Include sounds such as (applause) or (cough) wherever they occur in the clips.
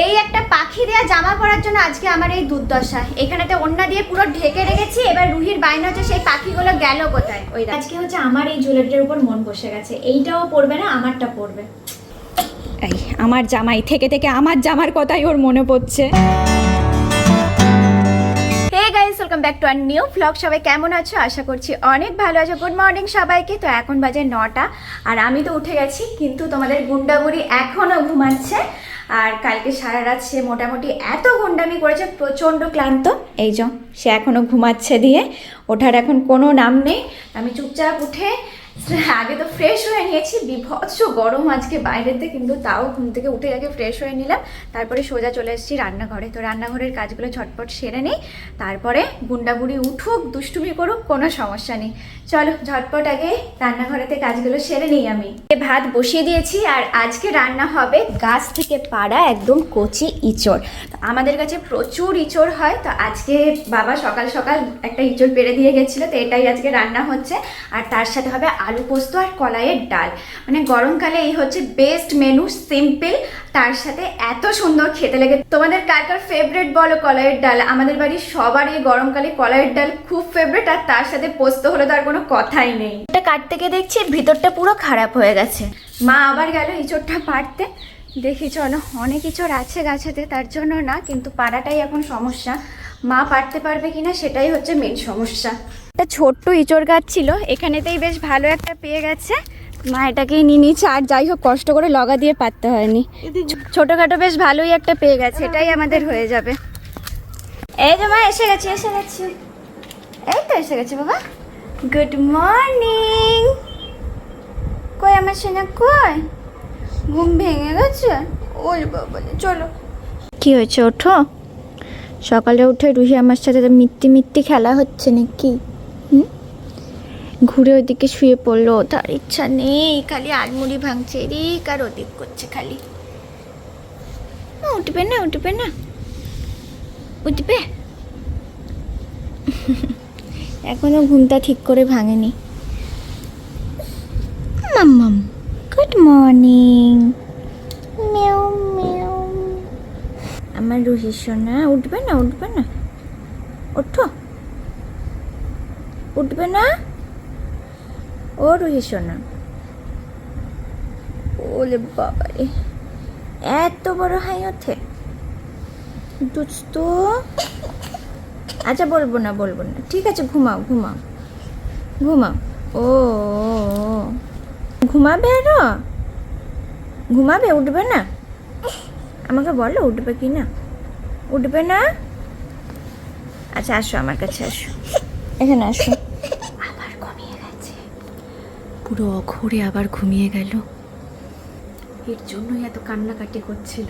এই একটা পাখি দেয়া জামা পরার জন্য আজকে আমার এই দুর্দশা। এখানেতে ওন্না দিয়ে পুরো ঢেকে রেখেছি এবার রুহির বাইনা হচ্ছে সেই পাখিগুলো গেল কোথায়? ওই আজকে হচ্ছে আমার এই জুয়েলারিটার উপর মন বসে গেছে। এইটাও পড়বে না আমারটা পড়বে এই আমার জামাই থেকে থেকে আমার জামার কথাই ওর মনে পড়ছে। Hey guys welcome back to our new vlog সবাই কেমন আছো? আশা করছি অনেক ভালো আছো। গুড মর্নিং সবাইকে। তো এখন বাজে নটা আর আমি তো উঠে গেছি কিন্তু তোমাদের গুন্ডাগুড়ি এখনও ঘুমাচ্ছে। আর কালকে সারা রাত সে মোটামুটি এত গুন্ডামি করেছে, প্রচণ্ড ক্লান্ত। এই যে, সে এখনও ঘুমাচ্ছে দিয়ে, ওঠার এখন কোনো নাম নেই। আমি চুপচাপ উঠে (laughs) আগে তো ফ্রেশ হয়ে নিয়েছি, বিভৎস গরম আজকে বাইরেতে, কিন্তু তাও ঘুম থেকে উঠে আগে ফ্রেশ হয়ে নিলাম। তারপরে সোজা চলে এসেছি রান্নাঘরে। তো রান্নাঘরের কাজগুলো ঝটপট সেরে নিই। তারপরে গুন্ডাগুড়ি উঠুক, দুষ্টুমি করুক, কোনো সমস্যা নেই। চলো ঝটপট আগে রান্নাঘরেতে কাজগুলো সেরে নিই আমি। ভাত বসিয়ে দিয়েছি আর আজকে রান্না হবে গাছ থেকে পাড়া একদম কচি ইঁচড়। আমাদের কাছে প্রচুর ইঁচড় হয়, তো আজকে বাবা সকাল সকাল একটা ইঁচড় পেরে দিয়ে গেছিল, তো এটাই আজকে রান্না হচ্ছে। আর তার সাথে হবে আলু পোস্ত আর কলাইয়ের ডাল। মানে গরমকালে এই হচ্ছে বেস্ট মেনু সিম্পল তার সাথে এত সুন্দর খেতে লেগে তোমাদের কার কার ফেভারেট বলো কলাইয়ের ডাল? আমাদের বাড়ির সবারই গরমকালে কলাইয়ের ডাল খুব ফেভারেট আর তার সাথে পোস্ত হলে তো আর কোনো কথাই নেই। এটা কাটতে গিয়ে দেখছি ভিতরটা পুরো খারাপ হয়ে গেছে। মা আবার গেল ইঁচড়টা পাড়তে। দেখি চলো অনেক ইঁচড় আছে গাছেতে তার জন্য না কিন্তু পাড়াটাই এখন সমস্যা। মা পারতে পারবে কিনা সেটাই হচ্ছে মেন সমস্যা। একটা ছোট্ট ইঁচড় গাছ ছিল এখানেতেই বেশ ভালো একটা পেয়ে গেছে। মা এটাকেই নিয়ে নিচ্ছে আর যাই হোক কষ্ট করে লগা দিয়ে পারতে হয়নি। ছোটোখাটো বেশ ভালোই একটা পেয়ে গেছে। এটাই আমাদের হয়ে যাবে। এই যে মা এসে গেছি এসে গেছি। এই তো এসে গেছি বাবা। গুড মর্নিং কই আমার সোনা কই? ঘুম ভেঙে গেছে? ওই বাবা চলো। কি হয়েছে ওঠো। সকালে উঠে রুহি আমার সাথে মিত্তি মিত্তি খেলা হচ্ছে নাকি? হুম? ঘুরে ওইদিকে শুয়ে পড়ল। তার ইচ্ছা নেই, খালি আলমুড়ি ভাঙছে, এদিক আর ওদিক করছে খালি। উঠবে না উঠবে না। উঠবে? এখনও ঘুমটা ঠিক করে ভাঙেনি। মাম্মাম গুড মর্নিং মেও মেও। আমার রুহি সোনা, উঠবে না উঠবে না। ওঠো। উঠবে না? ও রুহি সোনা। ওলে বাবারে, এত বড় হাই ওঠে। দুষ্ট আচ্ছা বলব না বলব না। ঠিক আছে, ঘুমাও ঘুমাও। ঘুমাও। ও। ঘুমাবে আরও? ঘুমাবে, উঠবে না? আমাকে বলো, উঠবে কি না? উঠবে না? আচ্ছা আসো, আমার কাছে আসো। এখানে আসো। পুরো অঘরে আবার ঘুমিয়ে গেল। এর জন্যই এত কান্নাকাটি করছিল।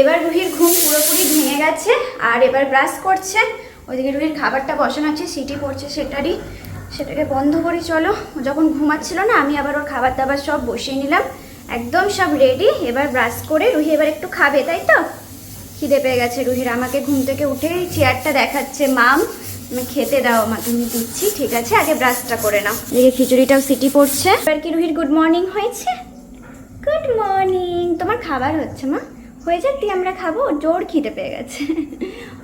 এবার রুহির ঘুম পুরোপুরি ভেঙে গেছে আর এবার ব্রাশ করছে। ওইদিকে রুহির খাবারটা বসানো আছে, সিটি পড়ছে সেটারই। সেটাকে বন্ধ করি, চলো। যখন ঘুমাচ্ছিল না, আমি আবার ওর খাবার দাবার সব বসিয়ে নিলাম। একদম সব রেডি এবার ব্রাশ করে রুহি এবার একটু খাবে, তাই তো? খিদে পেয়ে গেছে রুহির। আমাকে ঘুম থেকে উঠে চেয়ারটা দেখাচ্ছে, মাম আমি খেতে দাও আমাকে আমি দিচ্ছি ঠিক আছে? আগে ব্রাশটা করে নাও। এদিকে খিচুড়িটাও সিটি পড়ছে। এবার কি রুহির গুড মর্নিং হয়েছে? গুড মর্নিং তোমার খাবার হচ্ছে মা? হয়ে যাক দিয়ে আমরা খাব জোর খিদে পেয়ে গেছে।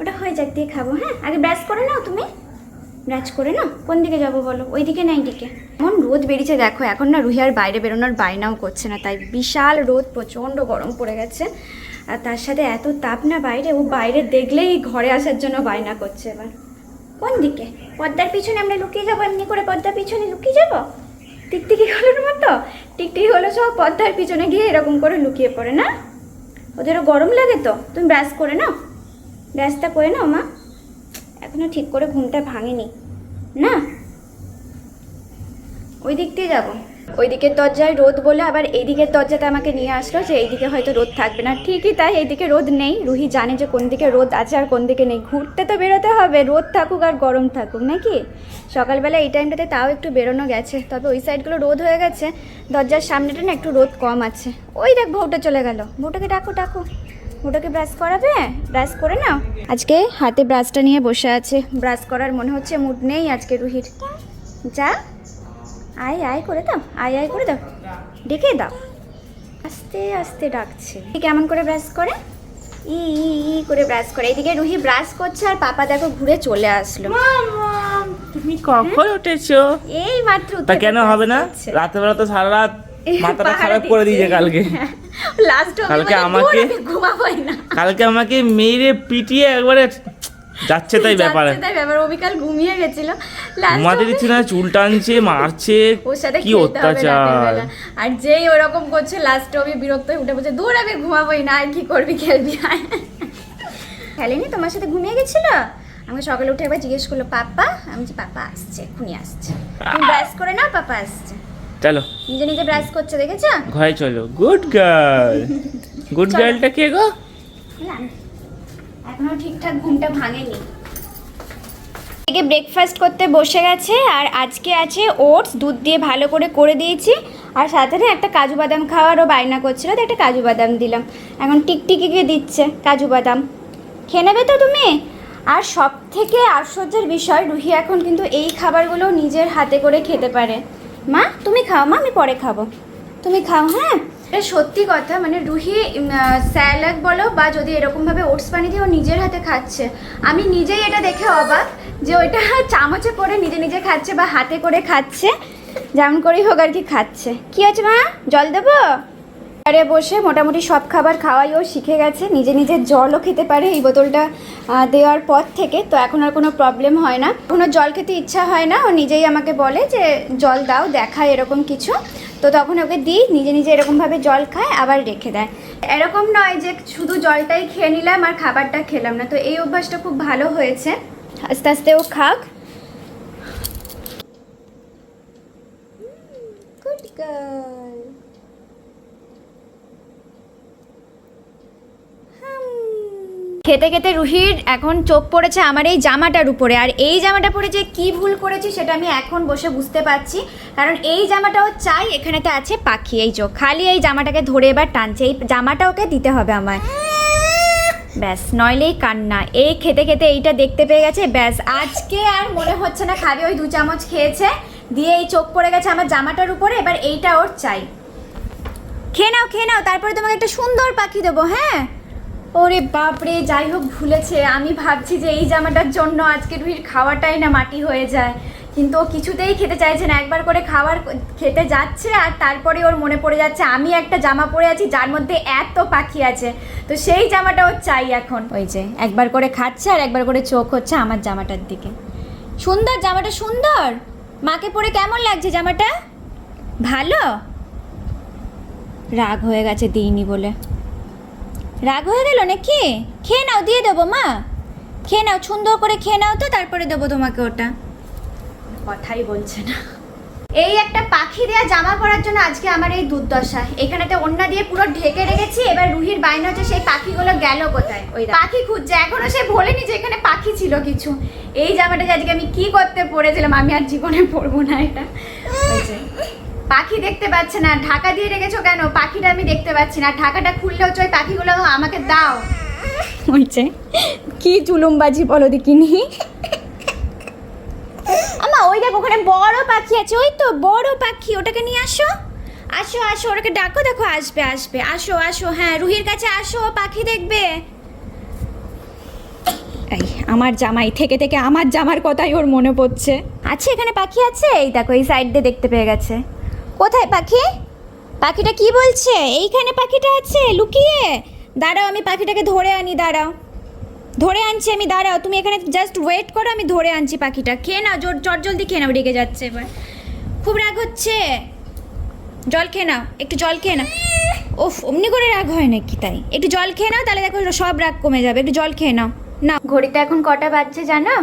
ওটা হয়ে যাক দিয়ে খাব হ্যাঁ? আগে ব্রাশ করে নাও তুমি। ব্রাশ করে নাও? কোন দিকে যাব বলো? ওই দিকে না এই দিকে এমন রোদ বেরিয়েছে দেখো এখন না রুহি আর বাইরে বেরোনোর বায়নাও করছে না তাই বিশাল রোদ প্রচণ্ড গরম পড়ে গেছে। আর তার সাথে এত তাপ না বাইরে ও বাইরে দেখলেই ঘরে আসার জন্য বায়না করছে এবার। কোন দিকে? পদ্মার পিছনে আমরা লুকিয়ে যাব, এমনি করে পর্দার পিছনে লুকিয়ে যাব? টিকটিকি হলোর মতো? টিকটিকি হলো সব পর্দার পিছনে গিয়ে এরকম করে লুকিয়ে পড়ে, না? ওদেরও গরম লাগে তো। তুমি ব্রাশ করে নাও। ব্রাশটা করে নাও, মা। এখনও ঠিক করে ঘুমটা ভাঙেনি, না? ওই দিক দিয়ে যাব। ওই দিকের দরজায় রোদ বলে আবার এই দিকের দরজাতে আমাকে নিয়ে আসলো যে এইদিকে হয়তো রোদ থাকবে না। ঠিকই তাই, এইদিকে রোদ নেই। রুহি জানে যে কোন দিকে রোদ আছে আর কোন দিকে নেই। ঘুরতে তো বেরোতে হবে, রোদ থাকুক আর গরম থাকুক, নাকি? সকালবেলা এই টাইমটাতে তাও একটু বেরোনো গেছে। তবে ওই সাইডগুলো রোদ হয়ে গেছে। দরজার সামনেটা না একটু রোদ কম আছে। ওই দেখ বউটা চলে গেল। বউটাকে ডাকো ডাকো। ওটাকে ব্রাশ করাবে? ব্রাশ করে নাও। আজকে হাতে ব্রাশটা নিয়ে বসে আছে। ব্রাশ করার মনে হচ্ছে মুড নেই আজকে রুহির। যা। আয় আয় করে দাও আয় আয় করে দাও। ডেকে দাও। আস্তে আস্তে ডাকছে। কেমন করে ব্রাশ করে? ই ই ই করে ব্রাশ করে। এদিকে রুহি ব্রাশ করছে আর পাপা দেখো ঘুরে চলে আসলো। তুমি কখন উঠেছো? এই মাত্র তা কেন হবে না? রাতের বেলা তো সারা রাত মাথাটা খারাপ করে দিয়েছে কালকে। লাস্ট কালকে আমাকে- ঘুমাবোই না। কালকে আমাকে মেরে পিটিয়ে একবারে যাচ্ছে তাই ব্যাপারে। যাচ্ছে তাই ব্যাপার। ও বিকাল ঘুমিয়ে গেছিল। লাস্ট ঘুমাতে দিচ্ছে না চুল টানছে মারছে ওর সাথে কি অত্যাচার। আর যেই ওরকম করছে লাস্টে আমি বিরক্ত হয়ে উঠে বলছে দূর আমি ঘুমাবোই না আর কি করবি খেলবি? আয় খেলেনি তোমার সাথে ঘুমিয়ে গেছিল? আমাকে সকালে উঠে একবার জিজ্ঞেস করল পাপা আমি যে পাপা আসছে খুনি আসছে। তুমি ব্রাশ করে নাও পাপা আসছে। চলো। নিজে নিজে ব্রাশ করছে দেখেছ? ঘরে চলো। গুড গার্ল গুড গার্লটা কে গো? না, এখনও ঠিকঠাক ঘুমটা ভাঙেনি। এদিকে ব্রেকফাস্ট করতে বসে গেছে আর আজকে আছে ওটস দুধ দিয়ে ভালো করে করে দিয়েছি। আর সাথে না একটা কাজু বাদাম খাওয়ারও বায়না করছিল, তো একটা কাজু বাদাম দিলাম। এখন টিকটিকিকে দিচ্ছে কাজু বাদাম। খেয়ে নেবে তো তুমি? আর সব থেকে আশ্চর্যের বিষয়, রুহি এখন কিন্তু এই খাবারগুলো নিজের হাতে করে খেতে পারে। মা, তুমি খাও, মা, আমি পরে খাব। তুমি খাও হ্যাঁ? সত্যি কথা মানে রুহি স্যালাড বলো বা যদি এরকমভাবে ওটস পানি দিয়ে ও নিজের হাতে খাচ্ছে, আমি নিজেই এটা দেখে অবাক যে ওইটা (laughs) চামচে করে নিজে নিজে খাচ্ছে বা হাতে করে খাচ্ছে, যেমন করেই হোক আর কি খাচ্ছে। কি আছে মা? জল দেবো? আরে বসে মোটামুটি সব খাবার খাওয়াই ও শিখে গেছে, নিজে নিজে জলও খেতে পারে এই বোতলটা দেওয়ার পর থেকে, তো এখন আর কোনো প্রবলেম হয় না। কোনো জল খেতে ইচ্ছা হয় না, ও নিজেই আমাকে বলে যে, জল দাও দেখায় এরকম কিছু। তো তখন ওকে দিই, নিজে নিজে এরকমভাবে জল খায়, আবার রেখে দেয়। এরকম নয় যে শুধু জলটাই খেয়ে নিলাম আর খাবারটা খেলাম না। তো এই অভ্যাসটা খুব ভালো হয়েছে। আস্তে আস্তে ও খাক। খেতে খেতে রুহির এখন চোখ পড়েছে আমার এই জামাটার উপরে। আর এই জামাটা পরে যে কি ভুল করেছি সেটা আমি এখন বসে বুঝতে পারছি। কারণ এই জামাটাও চাই, এখানেতে আছে পাখি এই চোখ। খালি এই জামাটাকে ধরে এবার টানছে। এই জামাটা ওকে দিতে হবে আমায়। ব্যাস, নইলেই কান্না। এই খেতে খেতে এইটা দেখতে পেয়ে গেছে। ব্যাস, আজকে আর মনে হচ্ছে না খাবে ওই দু চামচ খেয়েছে। দিয়ে এই চোখ পড়ে গেছে আমার জামাটার উপরে, এবার এইটা ওর চাই। খেয়ে নাও খেয়ে নাও, তারপরে তোমাকে একটা সুন্দর পাখি দেবো হ্যাঁ? ওরে বাপরে, যাই হোক ভুলেছে। আমি ভাবছি যে এই জামাটার জন্য আজকের রুহির খাওয়াটাই না মাটি হয়ে যায়। কিন্তু ও কিছুতেই খেতে চাইছে না। একবার করে খাবার খেতে যাচ্ছে আর তারপরে ওর মনে পড়ে যাচ্ছে, আমি একটা জামা পরে আছি যার মধ্যে এত পাখি আছে। তো সেই জামাটা ওর চাই এখন। ওই যে, একবার করে খাচ্ছে আর একবার করে চোখ হচ্ছে আমার জামাটার দিকে। সুন্দর, জামাটা সুন্দর। মাকে পরে কেমন লাগছে জামাটা? ভালো? রাগ হয়ে গেছে দিইনি বলে। রাগ হয়ে গেল নাকি? খেয়ে নাও, দিয়ে দেবো মা। খেয়ে নাও, সুন্দর করে খেয়ে নাও তো, তারপরে দেবো তোমাকে ওটা। কথাই বলছে না। এই একটা পাখি দেয়া জামা পরার জন্য আজকে আমার এই দুর্দশা। এখানেতে ওন্না দিয়ে পুরো ঢেকে রেখেছি, এবার রুহির বাইনা হচ্ছে সেই পাখিগুলো গেল কোথায়? ওই। পাখি খুঁজছে, এখনও সে বলেনি যে এখানে পাখি ছিল কিছু। এই জামাটা আজকে আমি কি করতে পড়েছিলাম, আমি আর জীবনে পরবো না এটা। পাখি দেখতে পাচ্ছে না। ঢাকা দিয়ে রেখেছো কেন? পাখিটা আমি দেখতে পাচ্ছি না। ঢাকাটা খুললে হচ্ছে ওই পাখিগুলো আমাকে দাও। বলছে কি চুলুমবাজি বলো দেখিনি? আমা ওই দেখো ওখানে বড় পাখি আছে। ওই তো বড় পাখি ওটাকে নিয়ে আসো। আসো আসো ওটাকে ডাকো দেখো আসবে আসবে। আসো আসো হ্যাঁ রুহির কাছে আসো পাখি দেখবে। এই আমার জামাই থেকে থেকে আমার জামার কথাই ওর মনে পড়ছে। আছে এখানে পাখি আছে? এই দেখো এই সাইড দিয়ে দেখতে পেয়ে গেছে। কোথায় পাখি? পাখিটা কি বলছে? এইখানে পাখিটা আছে, লুকিয়ে। দাঁড়াও, আমি পাখিটাকে ধরে আনি, দাঁড়াও। ধরে আনছি আমি, দাঁড়াও। তুমি এখানে জাস্ট ওয়েট করো, আমি ধরে আনছি পাখিটা। খেয়ে নাও, জোর চট জলদি খেয়ে নাও, রেগে যাচ্ছে এবার। খুব রাগ হচ্ছে। জল খেয়ে নাও, একটু জল খেয়ে নাও। ওফ অমনি করে রাগ হয় নাকি তাই? একটু জল খেয়ে নাও, তাহলে দেখো সব রাগ কমে যাবে। একটু জল খেয়ে নাও। না ঘড়িতে এখন কটা বাজছে জানো?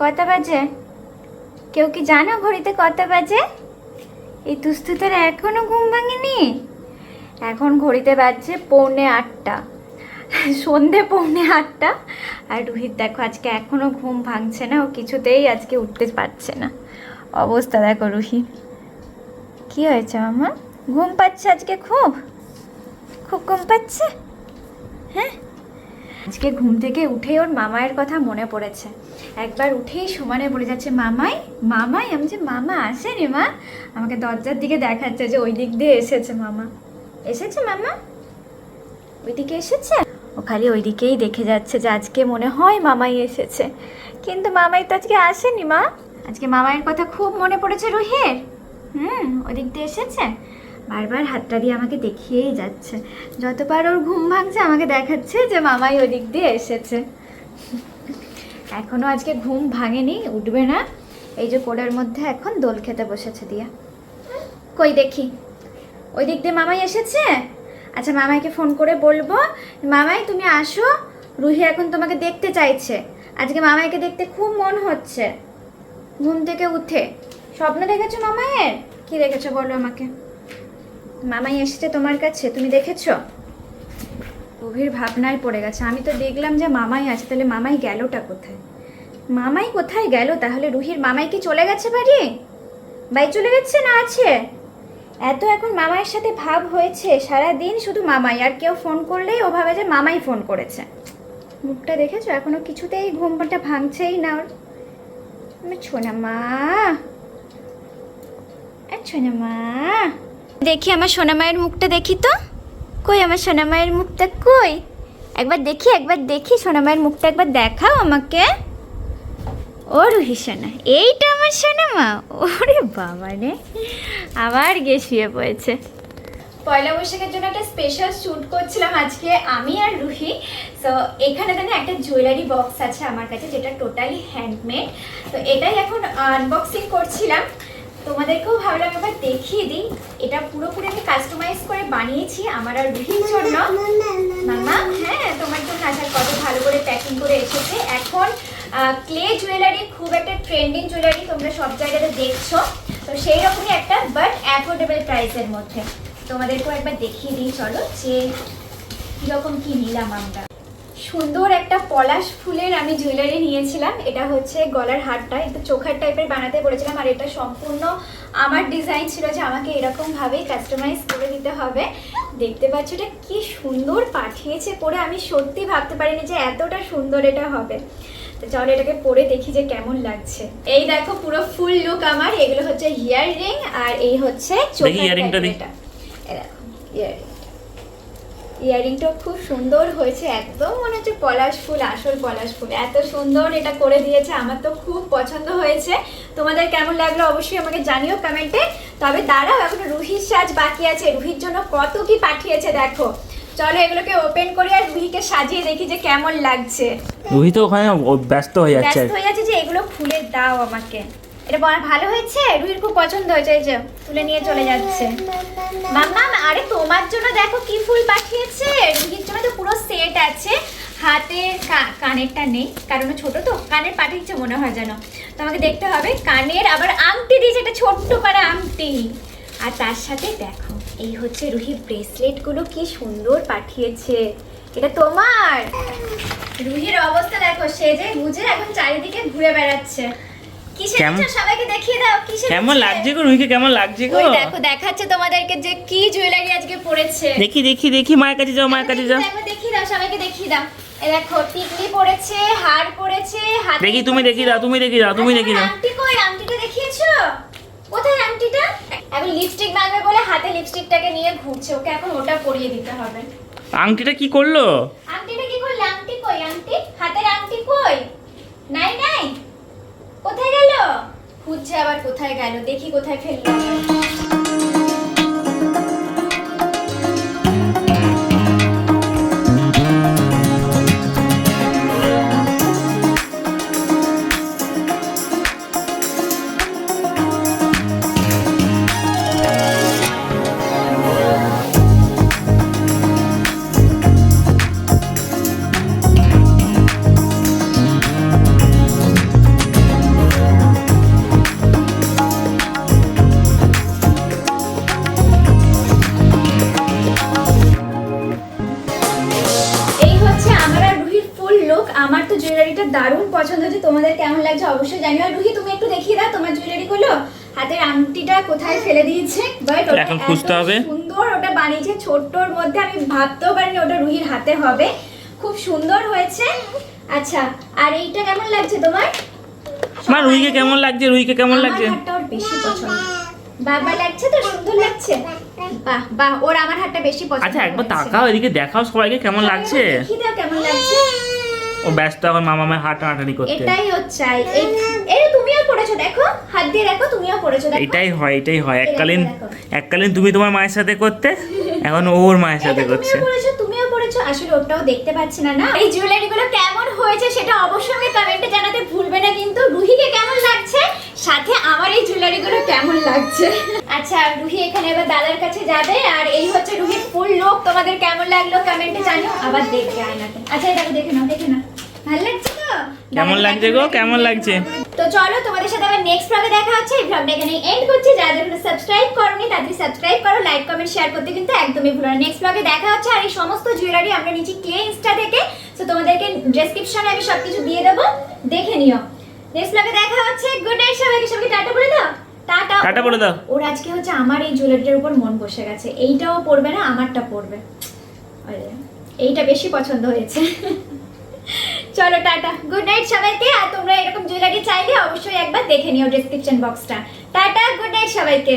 কটা বাজে? কেউ কি জানো ঘড়িতে কটা বাজে? এই তুস্তুতের এখনও ঘুম ভাঙেনি? এখন ঘড়িতে বাজছে পৌনে আটটা। সন্ধে পৌনে আটটা। আর রুহিত দেখো, আজকে এখনও ঘুম ভাঙছে না, ও কিছুতেই আজকে উঠতে পারছে না। অবস্থা দেখো রুহি কি হয়েছে মামা? ঘুম পাচ্ছে আজকে খুব? খুব ঘুম পাচ্ছে? হ্যাঁ? আজকে ঘুম থেকে উঠে ওর মামায়ের কথা মনে পড়েছে। একবার উঠেই সমানে বলে যাচ্ছে, মামাই মামাই, আমি যে মামা আসেনি মা। আমাকে দরজার দিকে দেখাচ্ছে যে ওই দিক দিয়ে এসেছে মামা। এসেছে মামা? ওইদিকে এসেছে? ও খালি ওইদিকেই দেখে যাচ্ছে যে আজকে মনে হয় মামাই এসেছে। কিন্তু মামাই তো আজকে আসেনি মা। আজকে মামাইয়ের কথা খুব মনে পড়েছে রুহির। হুম, ওদিক দিয়ে এসেছে। বারবার হাতটা দিয়ে আমাকে দেখিয়েই যাচ্ছে। যতবার ওর ঘুম ভাঙছে, আমাকে দেখাচ্ছে যে মামাই ওদিক দিয়ে এসেছে। এখনও আজকে ঘুম ভাঙেনি, উঠবে না। এই যে কোলের মধ্যে এখন দোল খেতে বসেছে দিয়া। কই দেখি? ওই দিক দিয়ে মামাই এসেছে? আচ্ছা মামাইকে ফোন করে বলব। মামাই, তুমি আসো। রুহি এখন তোমাকে দেখতে চাইছে। আজকে মামাইকে দেখতে খুব মন হচ্ছে। ঘুম থেকে উঠে। স্বপ্ন দেখেছ মামাইয়ের? কি দেখেছ বলো আমাকে? মামাই এসেছে তোমার কাছে, তুমি দেখেছ? গভীর ভাবনায় পড়ে গেছে। আমি তো দেখলাম যে মামাই আছে, তাহলে মামাই গেলটা কোথায়? মামাই কোথায় গেল? তাহলে রুহির মামাই কি চলে গেছে বাড়ি? বাই চলে গেছে না আছে? এত এখন মামাইয়ের সাথে ভাব হয়েছে সারা দিন শুধু মামাই, আর কেউ ফোন করলেই ও ভাবে যে মামাই ফোন করেছে। মুখটা দেখেছ? এখনও কিছুতেই ঘুমটা ভাঙছেই না ওর। ছোনা মা! আর ছোনা মা! দেখি আমার সোনা মায়ের মুখটা দেখি তো। কই আমার সোনা মায়ের মুখটা কই? একবার দেখি একবার দেখি, সোনা মায়ের মুখটা একবার দেখাও আমাকে। ও রুহি সোনা, এইটা আমার সোনা মা? ওরে বাবা রে, আবার গিয়ে শুয়ে পড়েছে। পয়লা বৈশাখের জন্য একটা স্পেশাল শ্যুট করছিলাম আজকে, আমি আর রুহি। তো এখানে দেখেন একটা জুয়েলারি বক্স আছে আমার কাছে, যেটা টোটালি হ্যান্ডমেড তো এটাই এখন আনবক্সিং করছিলাম। তোমাদেরকেও ভালো ভাবলাম একবার দেখিয়ে দিই। এটা পুরোপুরি আমি কাস্টমাইজ করে বানিয়েছি, আমার আর রুহির জন্য। মামা হ্যাঁ তোমার জন্য আসার কত ভালো করে প্যাকিং করে এসেছে। এখন ক্লে জুয়েলারি খুব একটা ট্রেন্ডিং জুয়েলারি তোমরা সব জায়গাতে দেখছ। তো সেই রকমই একটা বাট অ্যাফোর্ডেবল প্রাইসের মধ্যে। তোমাদেরকেও একবার দেখিয়ে দিই, চলো, যে কীরকম কী নিলাম আমরা। সুন্দর একটা পলাশ ফুলের আমি জুয়েলারি নিয়েছিলাম। এটা হচ্ছে গলার হারটা। একটু চোখার টাইপের বানাতে বলেছিলাম আর এটা সম্পূর্ণ আমার ডিজাইন ছিল যে আমাকে এরকমভাবেই কাস্টমাইজ করে দিতে হবে। দেখতে পাচ্ছ এটা কি সুন্দর পাঠিয়েছে পরে আমি সত্যি ভাবতে পারিনি যে এতটা সুন্দর এটা হবে। তো চলো এটাকে পরে দেখি যে কেমন লাগছে। এই দেখো পুরো ফুল লুক আমার। এগুলো হচ্ছে ইয়ার রিং আর এই হচ্ছে চোখার earring টা ইয়াররিংটা খুব সুন্দর হয়েছে একদম মনে হচ্ছে পলাশ ফুল আসল পলাশ ফুল। এত সুন্দর এটা করে দিয়েছে আমার তো খুব পছন্দ হয়েছে। তোমাদের কেমন লাগল অবশ্যই আমাকে জানিও কমেন্টে। তবে দাঁড়াও এখন রুহির সাজ বাকি আছে। রুহির জন্য কত কি পাঠিয়েছে দেখো। চলো এগুলোকে ওপেন করি আর রুহিকে সাজিয়ে দেখি যে কেমন লাগছে। রুহি তো ওখানে ব্যস্ত হয়ে যাচ্ছে। ব্যস্ত হয়ে যাচ্ছে যে এগুলো খুলে দাও আমাকে। এটা ভালো হয়েছে? রুহির খুব পছন্দ হয়েছে, এই যে তুলে নিয়ে চলে যাচ্ছে। মাম্মা আরে তোমার জন্য দেখো কি ফুল পাঠিয়েছে। রুহির জন্য তো পুরো সেট আছে। হাতের কা- কানেরটা নেই, কারণ ছোট তো, কানের পাঠিয়েছে মনে হয় যেন। তো আমাকে দেখতে হবে, কানের আবার আংটি দিয়েছে, একটা ছোট্ট পারে আংটি। আর তার সাথে দেখো, এই হচ্ছে রুহি ব্রেসলেটগুলো কি সুন্দর পাঠিয়েছে। এটা তোমার? রুহির অবস্থা দেখো, সে যে গুজে এখন চারিদিকে ঘুরে বেড়াচ্ছে। কেমন- সবাইকে দেখিয়ে দাও কেমন লাগছে গো রুহিকে? কেমন লাগছে গো? দেখো দেখাচ্ছে তোমাদেরকে যে কি জুয়েলারি আজকে পরেছে দেখি দেখি দেখি মায়ের কাছে যাও মায়ের কাছে যাও। দেখো দাও সবাইকে দেখিয়ে দাও। দেখো টিকলি পরেছে হার পরেছে হাতে দেখি তুমি দেখি দাও তুমি দেখি দাও তুমি দেখি দাও। আংটি কই? আংটিটা দেখিয়েছো? কোথায় আংটিটা এখন লিপস্টিক বলে হাতে লিপস্টিকটাকে নিয়ে ঘুরছে ওকে এখন ওটা পরিয়ে দিতে হবে। আংটিটা কি করল? আংটিটা কি করলে আংটি কই আংটি হাতের আংটি কই নাই নাই কোথায় গেল খুঁজছে আবার কোথায় গেল দেখি কোথায় ফেলল। কোথায় ফেলে দিয়েছে বাট ওটা এখন খুঁজতে হবে। সুন্দর ওটা বানিয়েছে ছোট্টর মধ্যে আমি ভাবতেও পারিনি ওটা রুহির হাতে হবে। খুব সুন্দর হয়েছে। আচ্ছা আর এইটা কেমন লাগছে তোমার? মা রুহিকে কেমন লাগছে? রুহিকে কেমন আমার লাগছে? হাতটা ওর বেশি পছন্দ। বাবা লাগছে তো? সুন্দর লাগছে? বাহ বাহ ওর আমার হাতটা বেশি পছন্দ আচ্ছা একবার তাকাও এদিকে দেখাও সবাইকে কেমন লাগছে। দেখি দাও কেমন লাগছে। ও ব্যস্ত এখন মামা মায়ের হাট হাঁটানি করতে। এটাই হচ্ছে এই তুমিও পড়েছো দেখো হাত দিয়ে দেখো তুমিও পড়েছো দেখো। এটাই হয় এটাই হয়। এককালীন এককালীন তুমি তোমার মায়ের সাথে করতে এখন ওর মায়ের সাথে করছে। তুমিও পড়েছো আসলে ওটাও দেখতে পাচ্ছি না না? এই জুয়েলারি গুলো কেমন হয়েছে সেটা অবশ্যই আমি কমেন্টে জানাতে ভুলবে না কিন্তু রুহিকে কেমন লাগছে? সাথে আমার এই জুয়েলারি গুলো কেমন লাগছে? আচ্ছা রুহি এখানে এবার দাদার কাছে যাবে আর এই হচ্ছে রুহির ফুল লোক তোমাদের কেমন লাগল কমেন্টে জানিও আবার দেখবে আয়নাতে। আচ্ছা এটা দেখে নাও দেখে নাও। ভালো লাগছে তো? কেমন লাগছে গো? কেমন লাগছে? তো চলো তোমাদের সাথে আবার নেক্সট ব্লগে দেখা হচ্ছে। এই ব্লগটা এখানে এন্ড করছি। যারা যারা সাবস্ক্রাইব করোনি তাদের সাবস্ক্রাইব করো লাইক কমেন্ট শেয়ার করতে কিন্তু একদমই ভুলো না। নেক্সট ব্লগে দেখা হচ্ছে আর এই সমস্ত জুয়েলারি আমরা নিচে ক্লে ইনস্টা থেকে। তো তোমাদেরকে ডেসক্রিপশনে আমি সবকিছু দিয়ে দেবো। দেখে নিও। নেক্সট ব্লগে দেখা হচ্ছে। গুড নাইট সবাইকে। সবাইকে টাটা বলে দাও? টাটা। টাটা বলে দাও। ওর আজকে হচ্ছে আমার এই জুয়েলারিটার উপর মন বসে গেছে। এইটাও পড়বে না আমারটা পড়বে এইটা বেশি পছন্দ হয়েছে। চলো, টাটা। গুড নাইট সবাইকে, আর তোমরা এরকম জুয়েলারি চাইলে অবশ্যই একবার দেখে নিও ডেসক্রিপশন বক্সটা টাটা গুড নাইট সবাইকে।